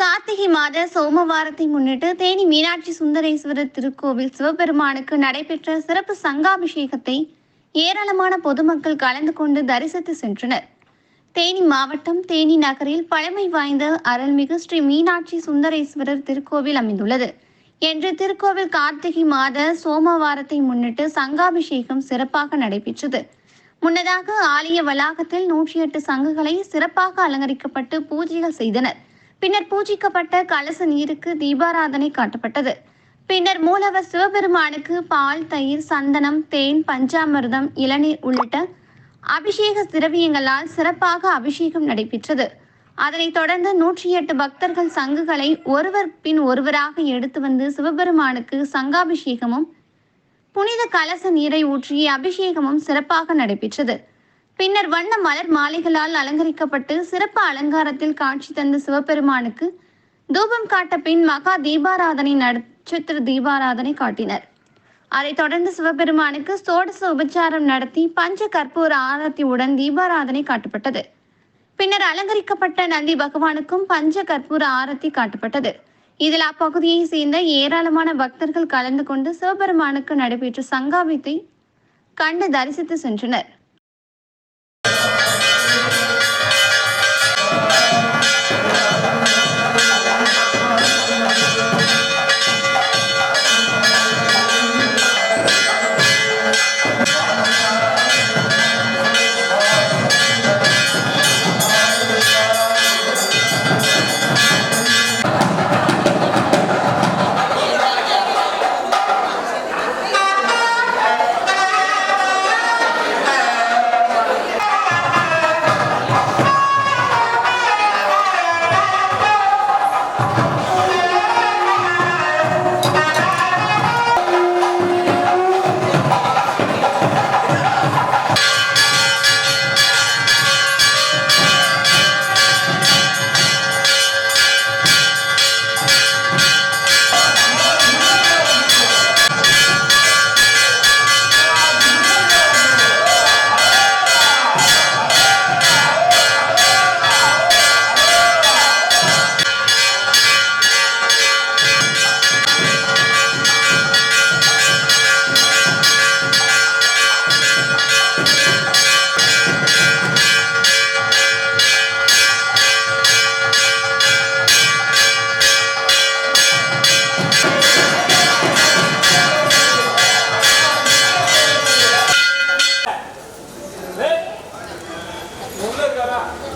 கார்த்திகை மாத சோமவாரத்தை முன்னிட்டு தேனி மீனாட்சி சுந்தரேஸ்வரர் திருக்கோவில் சிவபெருமானுக்கு நடைபெற்ற சிறப்பு சங்காபிஷேகத்தை ஏராளமான பொதுமக்கள் கலந்து கொண்டு தரிசித்து சென்றனர். தேனி மாவட்டம் தேனி நகரில் பழமை வாய்ந்த அருள்மிகு ஸ்ரீ மீனாட்சி சுந்தரேஸ்வரர் திருக்கோவில் அமைந்துள்ளது. என்று திருக்கோவில் கார்த்திகை மாத சோமவாரத்தை முன்னிட்டு சங்காபிஷேகம் சிறப்பாக நடைபெற்றது. முன்னதாக ஆலய வளாகத்தில் நூற்றி எட்டு சங்குகளை சிறப்பாக அலங்கரிக்கப்பட்டு பூஜைகள் செய்தனர். பின்னர் பூஜிக்கப்பட்ட கலச நீருக்கு தீபாராதனை காட்டப்பட்டது. பின்னர் மூலவர் சிவபெருமானுக்கு பால் தயிர் சந்தனம் தேன் பஞ்சாமிர்தம் இளநீர் உள்ளிட்ட அபிஷேக திரவியங்களால் சிறப்பாக அபிஷேகம் நடைபெற்றது. அதனைத் தொடர்ந்து நூற்றி எட்டு பக்தர்கள் சங்குகளை ஒருவர் பின் ஒருவராக எடுத்து வந்து சிவபெருமானுக்கு சங்காபிஷேகமும் புனித கலச நீரை ஊற்றி அபிஷேகமும் சிறப்பாக நடைபெற்றது. பின்னர் வண்ண மலர் மாலைகளால் அலங்கரிக்கப்பட்டு சிறப்பு அலங்காரத்தில் காட்சி தந்த சிவபெருமானுக்கு தூபம் காட்ட பின் மகா தீபாராதனை நட்சத்திர தீபாராதனை காட்டினர். அதைத் தொடர்ந்து சிவபெருமானுக்கு சோடச உபச்சாரம் நடத்தி பஞ்ச கற்பூர ஆரத்தியுடன் தீபாராதனை காட்டப்பட்டது. பின்னர் அலங்கரிக்கப்பட்ட நந்தி பகவானுக்கும் பஞ்ச கற்பூர ஆரத்தி காட்டப்பட்டது. இதில் அப்பகுதியை சேர்ந்த ஏராளமான பக்தர்கள் கலந்து கொண்டு சிவபெருமானுக்கு நடைபெற்ற சங்காபித்தை கண்டு தரிசித்து சென்றனர். 无论怎么。